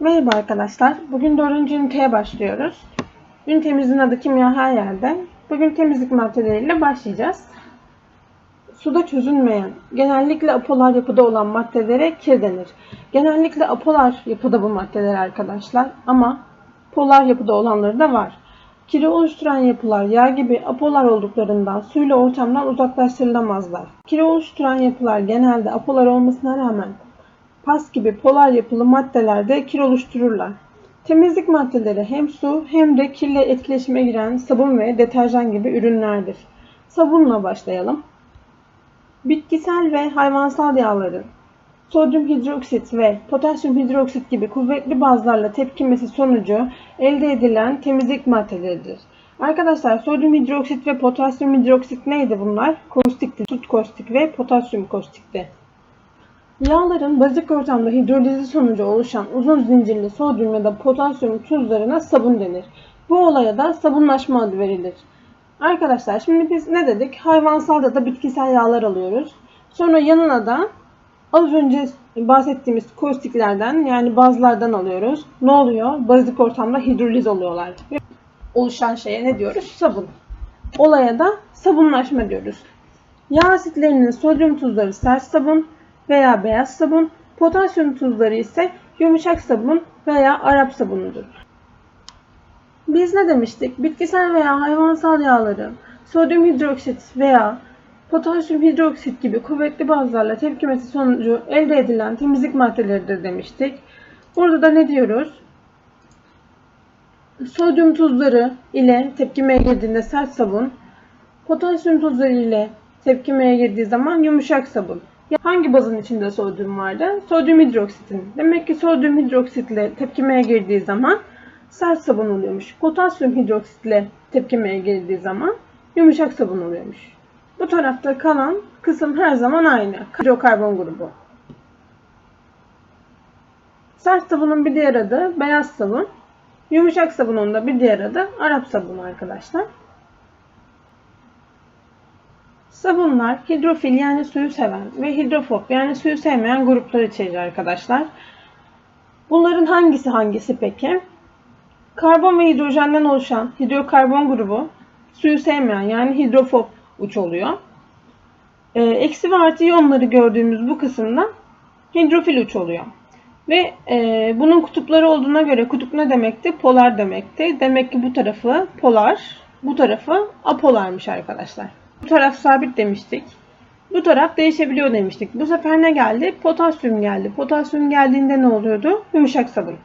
Merhaba arkadaşlar. Bugün 4. üniteye başlıyoruz. Ünitemizin adı kimya her yerde. Bugün temizlik maddeleriyle başlayacağız. Suda çözünmeyen, genellikle apolar yapıda olan maddelere kir denir. Genellikle apolar yapıda bu maddeler arkadaşlar ama polar yapıda olanları da var. Kiri oluşturan yapılar yağ gibi apolar olduklarından suyla ortamdan uzaklaştırılamazlar. Kiri oluşturan yapılar genelde apolar olmasına rağmen pas gibi polar yapılı maddelerde kir oluştururlar. Temizlik maddeleri hem su hem de kirle etkileşime giren sabun ve deterjan gibi ürünlerdir. Sabunla başlayalım. Bitkisel ve hayvansal yağların sodyum hidroksit ve potasyum hidroksit gibi kuvvetli bazlarla tepkimesi sonucu elde edilen temizlik maddeleridir. Arkadaşlar sodyum hidroksit ve potasyum hidroksit neydi bunlar? Kostikti, sut kostik ve potasyum kostikti. Yağların bazik ortamda hidrolizi sonucu oluşan uzun zincirli sodyum ya da potasyum tuzlarına sabun denir. Bu olaya da sabunlaşma adı verilir. Arkadaşlar şimdi biz ne dedik? Hayvansal ya da bitkisel yağlar alıyoruz. Sonra yanına da az önce bahsettiğimiz kostiklerden yani bazlardan alıyoruz. Ne oluyor? Bazik ortamda hidroliz oluyorlar. Oluşan şeye ne diyoruz? Sabun. Olaya da sabunlaşma diyoruz. Yağ asitlerinin sodyum tuzları sert sabun veya beyaz sabun, potasyum tuzları ise yumuşak sabun veya Arap sabunudur. Biz ne demiştik? Bitkisel veya hayvansal yağların sodyum hidroksit veya potasyum hidroksit gibi kuvvetli bazlarla tepkimesi sonucu elde edilen temizlik maddeleridir demiştik. Burada da ne diyoruz? Sodyum tuzları ile tepkimeye girdiğinde sert sabun, potasyum tuzları ile tepkimeye girdiği zaman yumuşak sabun. Hangi bazın içinde sodyum vardı? Sodyum hidroksitin. Demek ki sodyum hidroksitle tepkimeye girdiği zaman sert sabun oluyormuş. Potasyum hidroksitle tepkimeye girdiği zaman yumuşak sabun oluyormuş. Bu tarafta kalan kısım her zaman aynı. Hidrokarbon grubu. Sert sabunun bir diğer adı beyaz sabun. Yumuşak sabunun da bir diğer adı Arap sabunu arkadaşlar. Sabunlar hidrofil yani suyu seven ve hidrofob yani suyu sevmeyen gruplar içerir arkadaşlar. Bunların hangisi hangisi peki? Karbon ve hidrojenden oluşan hidrokarbon grubu suyu sevmeyen yani hidrofob uç oluyor. Ee, eksi ve artı iyonları gördüğümüz bu kısımda hidrofil uç oluyor. Ve e, bunun kutupları olduğuna göre kutup ne demekti? Polar demekti. Demek ki bu tarafı polar, bu tarafı apolarmış arkadaşlar. Bu taraf sabit demiştik. Bu taraf değişebiliyor demiştik. Bu sefer ne geldi? Potasyum geldi. Potasyum geldiğinde ne oluyordu? Yumuşak sabun.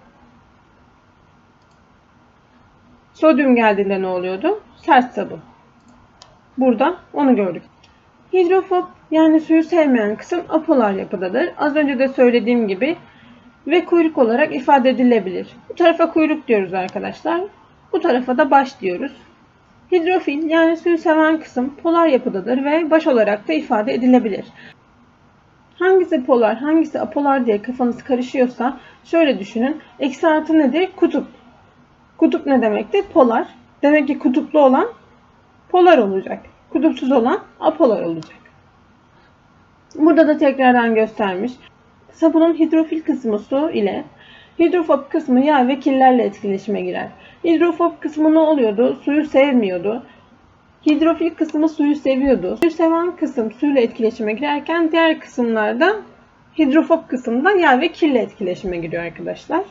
Sodyum geldiğinde ne oluyordu? Sert sabun. Burada onu gördük. Hidrofob yani suyu sevmeyen kısım apolar yapıdadır. Az önce de söylediğim gibi ve kuyruk olarak ifade edilebilir. Bu tarafa kuyruk diyoruz arkadaşlar. Bu tarafa da baş diyoruz. Hidrofil yani suyu seven kısım polar yapıdadır ve baş olarak da ifade edilebilir. Hangisi polar, hangisi apolar diye kafanız karışıyorsa şöyle düşünün. Eksi artı nedir? Kutup. Kutup ne demekti? Polar. Demek ki kutuplu olan polar olacak. Kutupsuz olan apolar olacak. Burada da tekrardan göstermiş. Sabunun hidrofil kısmı su ile hidrofob kısmı yağ ve kirlerle etkileşime girer. Hidrofob kısmı ne oluyordu? Suyu sevmiyordu. Hidrofil kısmı suyu seviyordu. Suyu seven kısım suyla etkileşime girerken diğer kısımlarda hidrofob kısımda yağ ve kirle etkileşime giriyor arkadaşlar.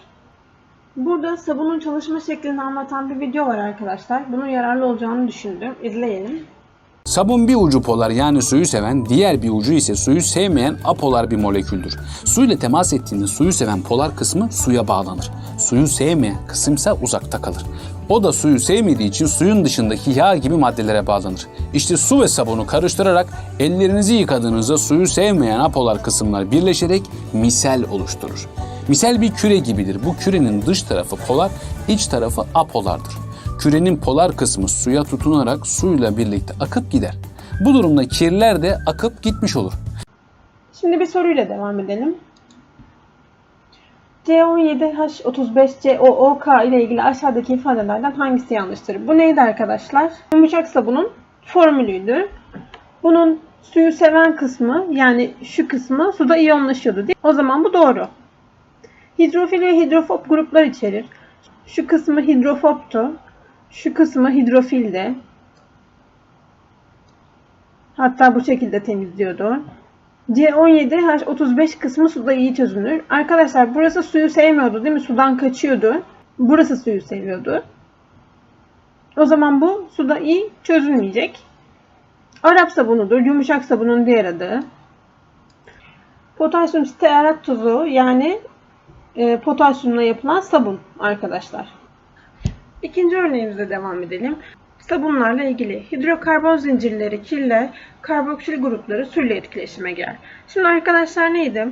Burada sabunun çalışma şeklini anlatan bir video var arkadaşlar. Bunun yararlı olacağını düşündüm. İzleyelim. Sabun bir ucu polar yani suyu seven, diğer bir ucu ise suyu sevmeyen apolar bir moleküldür. Suyla temas ettiğinde suyu seven polar kısmı suya bağlanır. Suyu sevmeyen kısımsa uzakta kalır. O da suyu sevmediği için suyun dışındaki yağ gibi maddelere bağlanır. İşte su ve sabunu karıştırarak ellerinizi yıkadığınızda suyu sevmeyen apolar kısımlar birleşerek misel oluşturur. Misel bir küre gibidir. Bu kürenin dış tarafı polar, iç tarafı apolardır. Kürenin polar kısmı suya tutunarak suyla birlikte akıp gider. Bu durumda kirler de akıp gitmiş olur. Şimdi bir soruyla devam edelim. C17H35COOK ile ilgili aşağıdaki ifadelerden hangisi yanlıştır? Bu neydi arkadaşlar? Yumuşak sabunun formülüydü. Bunun suyu seven kısmı yani şu kısmı suda iyonlaşıyordu değil mi? O zaman bu doğru. Hidrofil ve hidrofob gruplar içerir. Şu kısmı hidrofobtu. Şu kısmı hidrofildi. Hatta bu şekilde temizliyordu. C17H35 kısmı suda iyi çözünür. Arkadaşlar burası suyu sevmiyordu değil mi? Sudan kaçıyordu. Burası suyu seviyordu. O zaman bu suda iyi çözülmeyecek. Arap sabunudur. Yumuşak sabunun diğer adı. Potasyum stearat tuzu yani e, potasyumla yapılan sabun arkadaşlar. İkinci örneğimize devam edelim. Sabunlarla ilgili hidrokarbon zincirleri kirle karboksil grupları suyla etkileşime girer. Şimdi arkadaşlar neydi?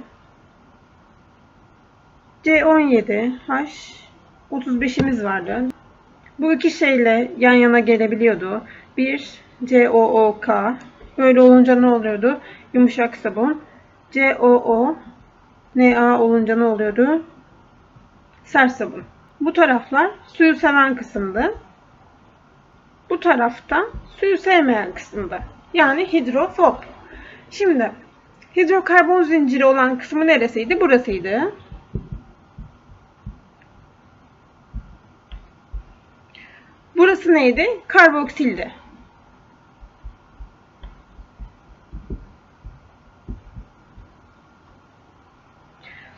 C17H35'imiz vardı. Bu iki şeyle yan yana gelebiliyordu. Bir COOK böyle olunca ne oluyordu? Yumuşak sabun. COO Na olunca ne oluyordu? Sert sabun. Bu taraflar suyu seven kısımdı. Bu tarafta suyu sevmeyen kısımda. Yani hidrofob. Şimdi hidrokarbon zinciri olan kısmı neresiydi? Burasıydı. Burası neydi? Karboksildi.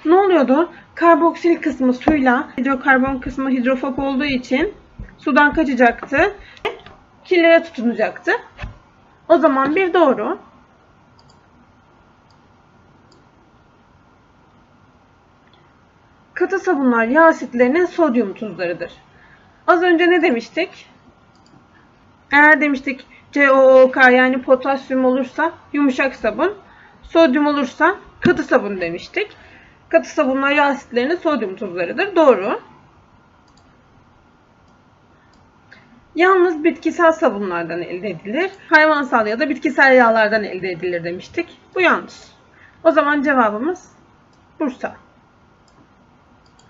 Ne oluyordu? Karboksil kısmı suyla, hidrokarbon kısmı hidrofob olduğu için sudan kaçacaktı. Kirlere tutunacaktı. O zaman bir doğru. Katı sabunlar yağ asitlerinin sodyum tuzlarıdır. Az önce ne demiştik? Eğer demiştik COOK yani potasyum olursa yumuşak sabun, sodyum olursa katı sabun demiştik. Katı sabunlar yağ asitlerinin sodyum tuzlarıdır. Doğru. Yalnız bitkisel sabunlardan elde edilir. Hayvansal ya da bitkisel yağlardan elde edilir demiştik. Bu yanlış. O zaman cevabımız Bursa.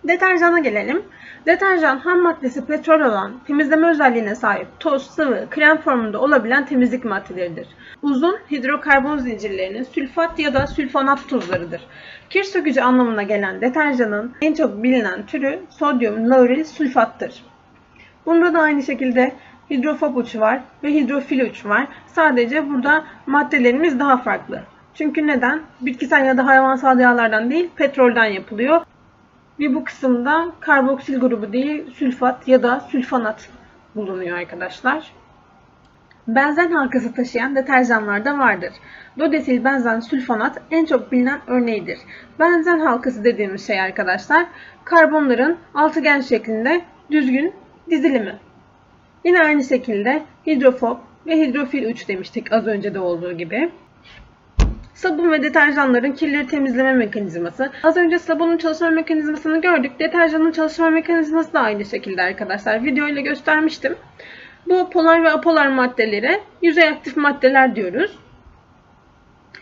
Deterjana gelelim. Deterjan ham maddesi petrol olan, temizleme özelliğine sahip toz, sıvı, krem formunda olabilen temizlik maddeleridir. Uzun hidrokarbon zincirlerinin sülfat ya da sülfonat tuzlarıdır. Kir sökücü anlamına gelen deterjanın en çok bilinen türü sodyum lauril sülfattır. Bunda da aynı şekilde hidrofob uç var ve hidrofil uç var. Sadece burada maddelerimiz daha farklı. Çünkü neden? Bitkisel ya da hayvansal yağlardan değil, petrolden yapılıyor. Ve bu kısımda karboksil grubu değil, sülfat ya da sülfonat bulunuyor arkadaşlar. Benzen halkası taşıyan deterjanlar da vardır. Dodesil benzen sülfonat en çok bilinen örneğidir. Benzen halkası dediğimiz şey arkadaşlar, karbonların altıgen şeklinde düzgün dizilimi. Yine aynı şekilde hidrofob ve hidrofil uç demiştik az önce de olduğu gibi. Sabun ve deterjanların kirleri temizleme mekanizması. Az önce sabunun çalışma mekanizmasını gördük. Deterjanın çalışma mekanizması da aynı şekilde arkadaşlar. Video ile göstermiştim. Bu polar ve apolar maddelere yüzey aktif maddeler diyoruz.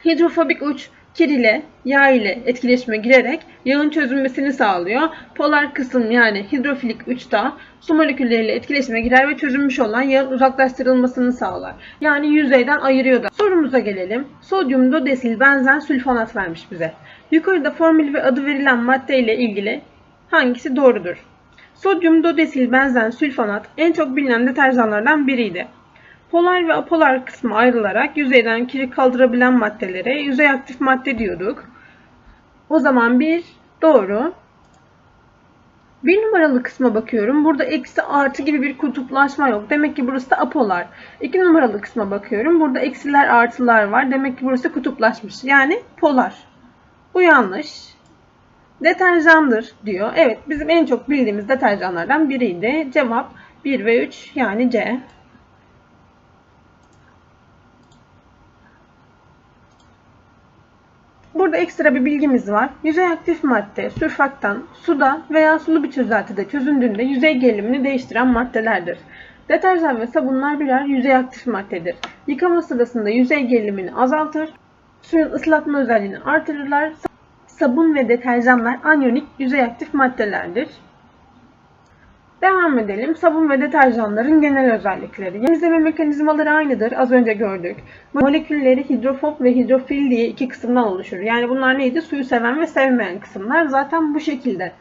Hidrofobik uç kir ile yağ ile etkileşime girerek yağın çözünmesini sağlıyor. Polar kısım yani hidrofilik uçta su molekülleriyle etkileşime girer ve çözünmüş olan yağın uzaklaştırılmasını sağlar. Yani yüzeyden ayırıyor da. Sorumuza gelelim. Sodyum dodesil benzen sülfonat vermiş bize. Yukarıda formül ve adı verilen madde ile ilgili hangisi doğrudur? Sodyum dodesil benzen sülfonat en çok bilinen deterjanlardan biriydi. Polar ve apolar kısmı ayrılarak yüzeyden kiri kaldırabilen maddelere yüzey aktif madde diyorduk. O zaman bir doğru. Bir numaralı kısma bakıyorum. Burada eksi artı gibi bir kutuplaşma yok. Demek ki burası da apolar. İki numaralı kısma bakıyorum. Burada eksiler artılar var. Demek ki burası kutuplaşmış. Yani polar. Bu yanlış. Deterjandır diyor. Evet bizim en çok bildiğimiz deterjanlardan biriydi. Cevap 1 ve 3 yani C. Burada ekstra bir bilgimiz var. Yüzey aktif madde, sürfaktan, suda veya sulu bir çözeltide çözündüğünde yüzey gerilimini değiştiren maddelerdir. Deterjan ve sabunlar birer yüzey aktif maddedir. Yıkama sırasında yüzey gerilimini azaltır, suyun ıslatma özelliğini artırırlar. Sabun ve deterjanlar anyonik yüzey aktif maddelerdir. Devam edelim. Sabun ve deterjanların genel özellikleri. Temizleme mekanizmaları aynıdır. Az önce gördük. Molekülleri hidrofob ve hidrofil diye iki kısımdan oluşur. Yani bunlar neydi? Suyu seven ve sevmeyen kısımlar. Zaten bu şekilde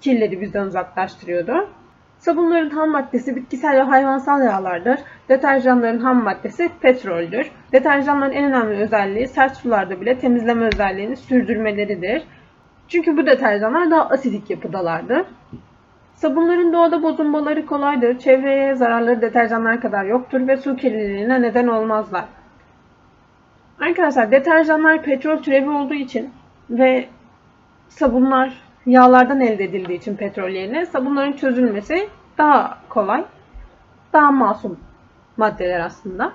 kirleri bizden uzaklaştırıyordu. Sabunların ham maddesi bitkisel ve hayvansal yağlardır. Deterjanların ham maddesi petroldür. Deterjanların en önemli özelliği sert sularda bile temizleme özelliğini sürdürmeleridir. Çünkü bu deterjanlar daha asidik yapıdalardır. Sabunların doğada bozulmaları kolaydır. Çevreye zararları deterjanlar kadar yoktur ve su kirliliğine neden olmazlar. Arkadaşlar deterjanlar petrol türevi olduğu için ve sabunlar yağlardan elde edildiği için petrol yerine sabunların çözülmesi daha kolay, daha masum maddeler aslında.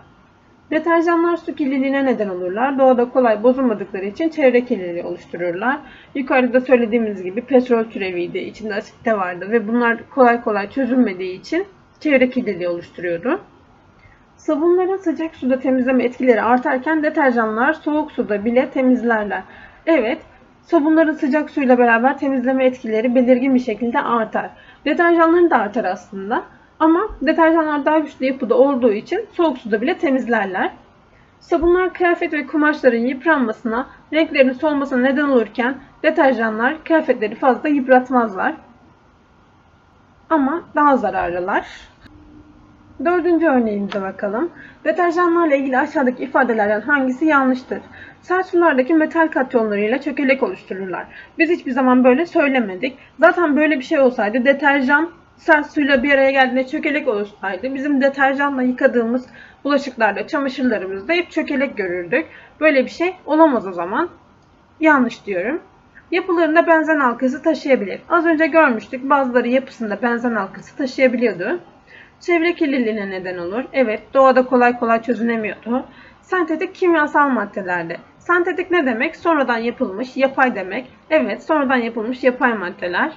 Deterjanlar su kirliliğine neden olurlar. Doğada kolay bozulmadıkları için çevre kirliliği oluştururlar. Yukarıda söylediğimiz gibi petrol türeviydi, içinde asit de vardı ve bunlar kolay kolay çözülmediği için çevre kirliliği oluşturuyordu. Sabunların sıcak suda temizleme etkileri artarken deterjanlar soğuk suda bile temizlerler. Evet, sabunların sıcak suyla beraber temizleme etkileri belirgin bir şekilde artar. Deterjanların da artar aslında. Ama deterjanlar daha güçlü yapıda olduğu için soğuk suda bile temizlerler. Sabunlar kıyafet ve kumaşların yıpranmasına, renklerinin solmasına neden olurken deterjanlar kıyafetleri fazla yıpratmazlar. Ama daha zararlılar. Dördüncü örneğimize bakalım. Deterjanlarla ilgili aşağıdaki ifadelerden hangisi yanlıştır? Sert sulardaki metal katyonlarıyla çökelek oluştururlar. Biz hiçbir zaman böyle söylemedik. Zaten böyle bir şey olsaydı deterjan sert suyla bir araya geldiğinde çökelek oluşsaydı bizim deterjanla yıkadığımız bulaşıklarda, çamaşırlarımızda hep çökelek görürdük. Böyle bir şey olamaz o zaman. Yanlış diyorum. Yapılarında benzen halkası taşıyabilir. Az önce görmüştük bazıları yapısında benzen halkası taşıyabiliyordu. Çevre kirliliğine neden olur. Evet, doğada kolay kolay çözünemiyordu. Sentetik kimyasal maddelerde. Sentetik ne demek? Sonradan yapılmış, yapay demek. Evet, sonradan yapılmış yapay maddeler.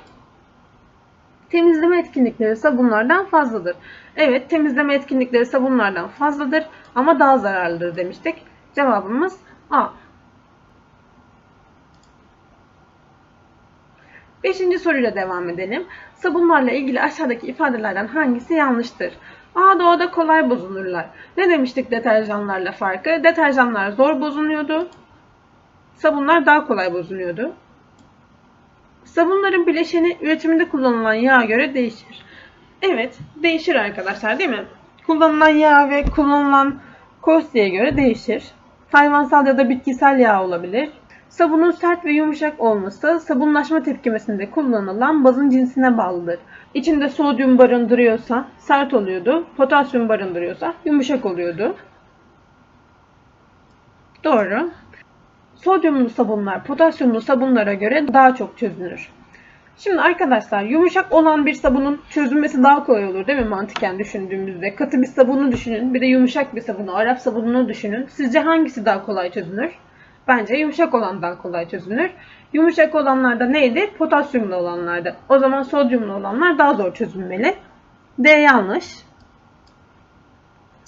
Temizleme etkinlikleri sabunlardan fazladır. Evet, temizleme etkinlikleri sabunlardan fazladır ama daha zararlıdır demiştik. Cevabımız A. Beşinci soruyla devam edelim. Sabunlarla ilgili aşağıdaki ifadelerden hangisi yanlıştır? A. Doğada kolay bozulurlar. Ne demiştik deterjanlarla farkı? Deterjanlar zor bozuluyordu. Sabunlar daha kolay bozuluyordu. Sabunların bileşeni üretiminde kullanılan yağa göre değişir. Evet, değişir arkadaşlar değil mi? Kullanılan yağ ve kullanılan kostiye göre değişir. Hayvansal ya da bitkisel yağ olabilir. Sabunun sert ve yumuşak olması sabunlaşma tepkimesinde kullanılan bazın cinsine bağlıdır. İçinde sodyum barındırıyorsa sert oluyordu, potasyum barındırıyorsa yumuşak oluyordu. Doğru. Sodyumlu sabunlar potasyumlu sabunlara göre daha çok çözünür. Şimdi arkadaşlar yumuşak olan bir sabunun çözülmesi daha kolay olur değil mi mantıken düşündüğümüzde? Katı bir sabunu düşünün bir de yumuşak bir sabunu, Arap sabununu düşünün. Sizce hangisi daha kolay çözünür? Bence yumuşak olan daha kolay çözünür. Yumuşak olanlarda neydi? Potasyumlu olanlarda. O zaman sodyumlu olanlar daha zor çözülmeli. D yanlış.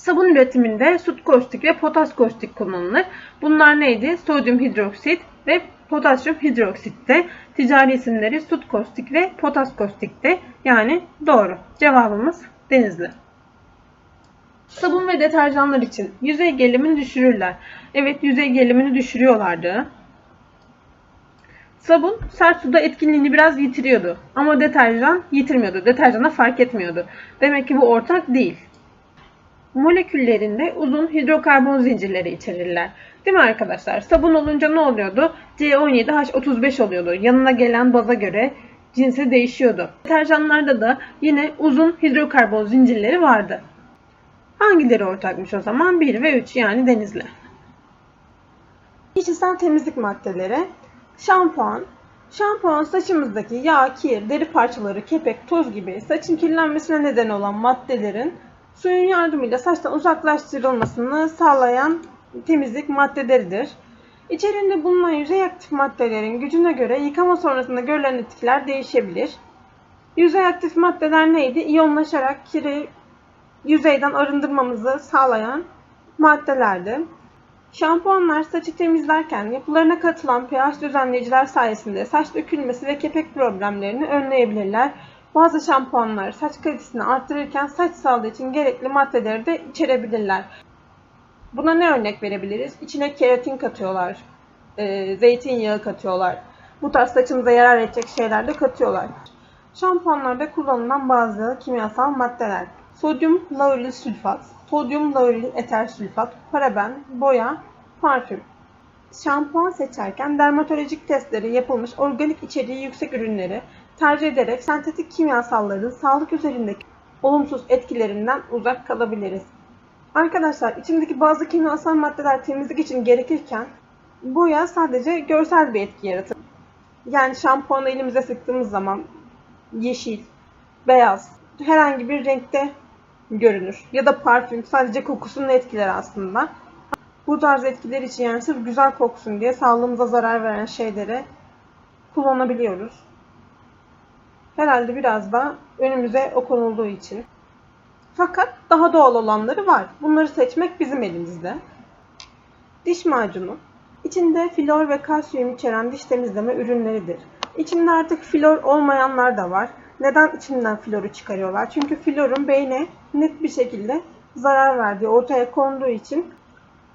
Sabun üretiminde sut kostik ve potas kostik kullanılır. Bunlar neydi? Sodyum hidroksit ve potasyum hidroksitte. Ticari isimleri sut kostik ve potas kostikte. Yani doğru. Cevabımız denizli. Sabun ve deterjanlar için yüzey gerilimini düşürürler. Evet yüzey gerilimini düşürüyorlardı. Sabun sert suda etkinliğini biraz yitiriyordu. Ama deterjan yitirmiyordu. Deterjana fark etmiyordu. Demek ki bu ortak değil. Moleküllerinde uzun hidrokarbon zincirleri içerirler. Değil mi arkadaşlar? Sabun olunca ne oluyordu? C17H35 oluyordu. Yanına gelen baza göre cinsi değişiyordu. Deterjanlarda da yine uzun hidrokarbon zincirleri vardı. Hangileri ortakmış o zaman? 1 ve 3 yani denizli. Kişisel temizlik maddeleri. Şampuan. Şampuan saçımızdaki yağ, kir, deri parçaları, kepek, toz gibi saçın kirlenmesine neden olan maddelerin suyun yardımıyla saçtan uzaklaştırılmasını sağlayan temizlik maddeleridir. İçerinde bulunan yüzey aktif maddelerin gücüne göre yıkama sonrasında görülen etkiler değişebilir. Yüzey aktif maddeler neydi? İyonlaşarak kiri yüzeyden arındırmamızı sağlayan maddelerdi. Şampuanlar saçı temizlerken yapılarına katılan pH düzenleyiciler sayesinde saç dökülmesi ve kepek problemlerini önleyebilirler. Bazı şampuanlar saç kalitesini arttırırken saç sağlığı için gerekli maddeleri de içerebilirler. Buna ne örnek verebiliriz? İçine keratin katıyorlar, e, zeytinyağı katıyorlar. Bu tarz saçımıza yarar edecek şeyler de katıyorlar. Şampuanlarda kullanılan bazı kimyasal maddeler. Sodyum lauril sülfat, sodyum lauril eter sülfat, paraben, boya, parfüm. Şampuan seçerken dermatolojik testleri yapılmış organik içeriği yüksek ürünleri tercih ederek sentetik kimyasalların sağlık üzerindeki olumsuz etkilerinden uzak kalabiliriz. Arkadaşlar içindeki bazı kimyasal maddeler temizlik için gerekirken boya sadece görsel bir etki yaratır. Yani şampuanı elimize sıktığımız zaman yeşil, beyaz, herhangi bir renkte görünür. Ya da parfüm sadece kokusunu etkiler aslında. Bu tarz etkiler için yani sırf güzel koksun diye sağlığımıza zarar veren şeyleri kullanabiliyoruz. Herhalde biraz da önümüze o konulduğu için. Fakat daha doğal olanları var. Bunları seçmek bizim elimizde. Diş macunu. İçinde flor ve kalsiyum içeren diş temizleme ürünleridir. İçinde artık flor olmayanlar da var. Neden içinden floru çıkarıyorlar? Çünkü florun beyne net bir şekilde zarar verdiği ortaya konduğu için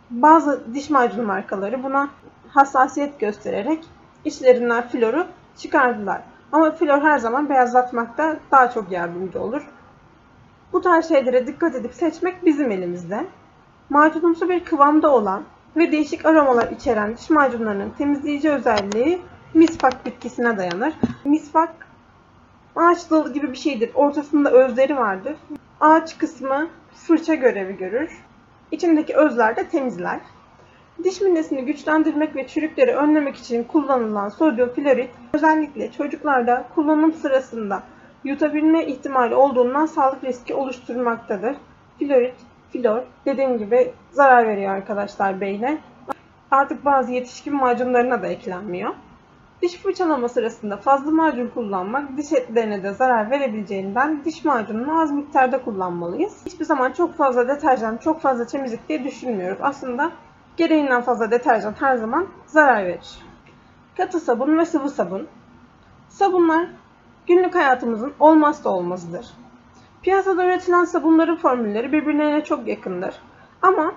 bazı diş macunu markaları buna hassasiyet göstererek içlerinden floru çıkardılar. Ama flor her zaman beyazlatmakta daha çok yardımcı olur. Bu tarz şeylere dikkat edip seçmek bizim elimizde. Macunumsu bir kıvamda olan ve değişik aromalar içeren diş macunlarının temizleyici özelliği misvak bitkisine dayanır. Misvak ağaç dalı gibi bir şeydir. Ortasında özleri vardır. Ağaç kısmı fırça görevi görür. İçindeki özler de temizler. Diş minesini güçlendirmek ve çürükleri önlemek için kullanılan sodyum florit özellikle çocuklarda kullanım sırasında yutabilme ihtimali olduğundan sağlık riski oluşturmaktadır. Florit, flor dediğim gibi zarar veriyor arkadaşlar beyne. Artık bazı yetişkin macunlarına da eklenmiyor. Diş fırçalama sırasında fazla macun kullanmak diş etlerine de zarar verebileceğinden diş macununu az miktarda kullanmalıyız. Hiçbir zaman çok fazla deterjan, çok fazla temizlik diye düşünmüyoruz. Aslında gereğinden fazla deterjan her zaman zarar verir. Katı sabun ve sıvı sabun. Sabunlar günlük hayatımızın olmazsa olmazıdır. Piyasada üretilen sabunların formülleri birbirlerine çok yakındır. Ama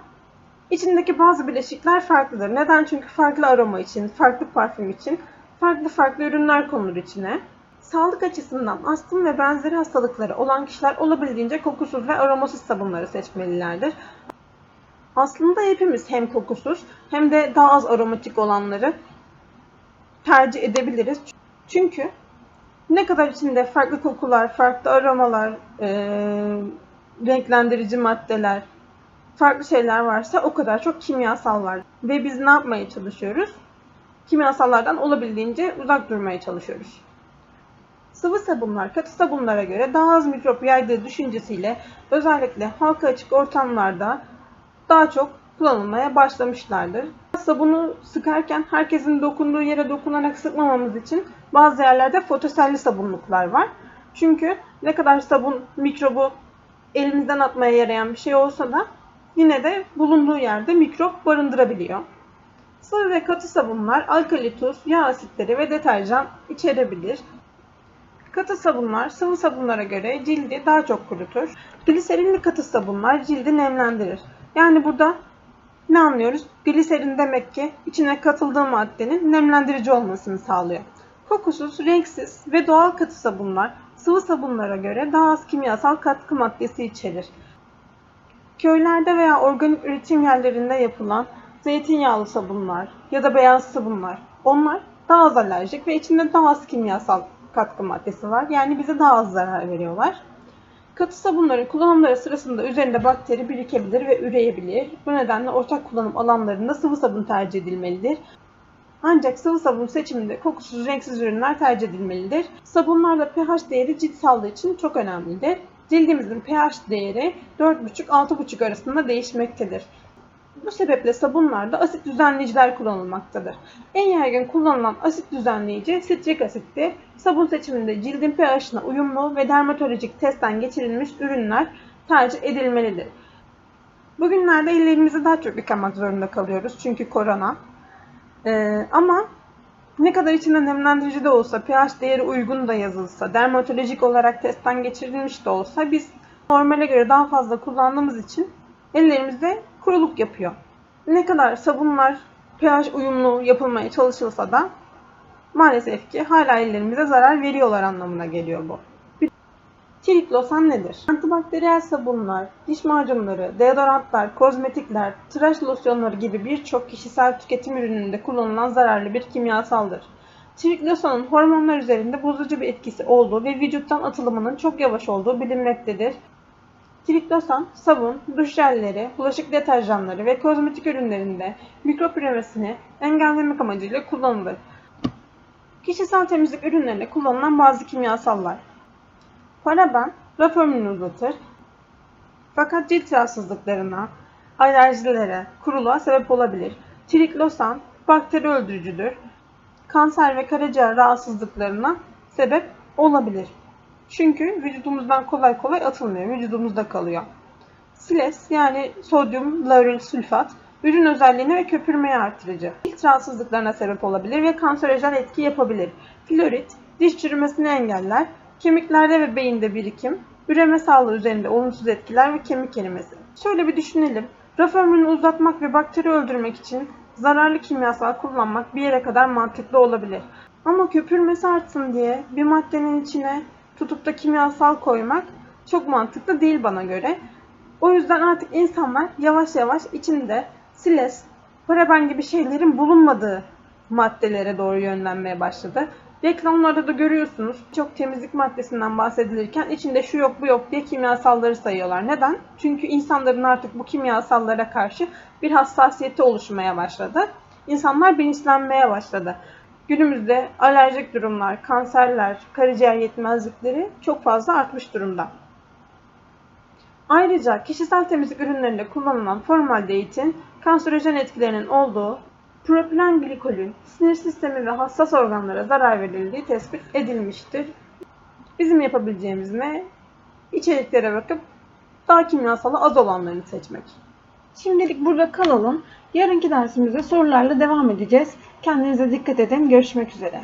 içindeki bazı bileşikler farklıdır. Neden? Çünkü farklı aroma için, farklı parfüm için, farklı farklı ürünler konulur içine. Sağlık açısından astım ve benzeri hastalıkları olan kişiler olabildiğince kokusuz ve aromasız sabunları seçmelilerdir. Aslında hepimiz hem kokusuz hem de daha az aromatik olanları tercih edebiliriz. Çünkü ne kadar içinde farklı kokular, farklı aromalar, e, renklendirici maddeler, farklı şeyler varsa o kadar çok kimyasal var. Ve biz ne yapmaya çalışıyoruz? Kimyasallardan olabildiğince uzak durmaya çalışıyoruz. Sıvı sabunlar katı sabunlara göre daha az mikrop yaydığı düşüncesiyle özellikle halka açık ortamlarda daha çok kullanılmaya başlamışlardır. Sabunu sıkarken herkesin dokunduğu yere dokunarak sıkmamamız için bazı yerlerde fotoselli sabunluklar var. Çünkü ne kadar sabun mikrobu elimizden atmaya yarayan bir şey olsa da yine de bulunduğu yerde mikrop barındırabiliyor. Sıvı ve katı sabunlar alkali tuz, yağ asitleri ve deterjan içerebilir. Katı sabunlar sıvı sabunlara göre cildi daha çok kurutur. Gliserinli katı sabunlar cildi nemlendirir. Yani burada ne anlıyoruz? Gliserin demek ki içine katıldığı maddenin nemlendirici olmasını sağlıyor. Kokusuz, renksiz ve doğal katı sabunlar sıvı sabunlara göre daha az kimyasal katkı maddesi içerir. Köylerde veya organik üretim yerlerinde yapılan zeytinyağlı sabunlar ya da beyaz sabunlar onlar daha az alerjik ve içinde daha az kimyasal katkı maddesi var. Yani bize daha az zarar veriyorlar. Katı sabunların kullanımları sırasında üzerinde bakteri birikebilir ve üreyebilir. Bu nedenle ortak kullanım alanlarında sıvı sabun tercih edilmelidir. Ancak sıvı sabun seçiminde kokusuz, renksiz ürünler tercih edilmelidir. Sabunlarda pH değeri cilt sağlığı için çok önemlidir. Cildimizin pH değeri 4,5-6,5 arasında değişmektedir. Bu sebeple sabunlarda asit düzenleyiciler kullanılmaktadır. En yaygın kullanılan asit düzenleyici sitrik asittir. Sabun seçiminde cildin pH'ına uyumlu ve dermatolojik testten geçirilmiş ürünler tercih edilmelidir. Bugünlerde ellerimizi daha çok yıkamak zorunda kalıyoruz çünkü korona. Ee, ama ne kadar içinde nemlendirici de olsa, pH değeri uygun da yazılsa, dermatolojik olarak testten geçirilmiş de olsa biz normale göre daha fazla kullandığımız için ellerimizde kuruluk yapıyor. Ne kadar sabunlar pH uyumlu yapılmaya çalışılsa da maalesef ki hala ellerimize zarar veriyorlar anlamına geliyor bu. Triklosan nedir? Antibakteriyel sabunlar, diş macunları, deodorantlar, kozmetikler, tıraş losyonları gibi birçok kişisel tüketim ürününde kullanılan zararlı bir kimyasaldır. Triklosanın hormonlar üzerinde bozucu bir etkisi olduğu ve vücuttan atılımının çok yavaş olduğu bilinmektedir. Triklosan, sabun, duş jelleri, bulaşık deterjanları ve kozmetik ürünlerinde mikrop üremesini engellemek amacıyla kullanılır. Kişisel temizlik ürünlerinde kullanılan bazı kimyasallar. Paraben, raf ömrünü uzatır. Fakat cilt rahatsızlıklarına, alerjilere, kuruluğa sebep olabilir. Triklosan, bakteri öldürücüdür. Kanser ve karaciğer rahatsızlıklarına sebep olabilir. Çünkü vücudumuzdan kolay kolay atılmıyor, vücudumuzda kalıyor. Siles yani sodyum lauril sülfat ürün özelliğini ve köpürmeyi artırıcı. Cilt rahatsızlıklarına sebep olabilir ve kanserojen etki yapabilir. Florit diş çürümesini engeller, kemiklerde ve beyinde birikim, üreme sağlığı üzerinde olumsuz etkiler ve kemik erimesi. Şöyle bir düşünelim. Raf ömrünü uzatmak ve bakteri öldürmek için zararlı kimyasal kullanmak bir yere kadar mantıklı olabilir. Ama köpürmesi artsın diye bir maddenin içine tutup da kimyasal koymak çok mantıklı değil bana göre. O yüzden artık insanlar yavaş yavaş içinde siles, paraben gibi şeylerin bulunmadığı maddelere doğru yönlenmeye başladı. Reklamlarda da görüyorsunuz çok temizlik maddesinden bahsedilirken içinde şu yok bu yok diye kimyasalları sayıyorlar. Neden? Çünkü insanların artık bu kimyasallara karşı bir hassasiyeti oluşmaya başladı. İnsanlar bilinçlenmeye başladı. Günümüzde alerjik durumlar, kanserler, karaciğer yetmezlikleri çok fazla artmış durumda. Ayrıca kişisel temizlik ürünlerinde kullanılan formaldehidin kanserojen etkilerinin olduğu, propilen glikolün sinir sistemi ve hassas organlara zarar verildiği tespit edilmiştir. Bizim yapabileceğimiz ne? İçeriklere bakıp daha kimyasalı az olanlarını seçmek. Şimdilik burada kalalım. Yarınki dersimizde sorularla devam edeceğiz. Kendinize dikkat edin. Görüşmek üzere.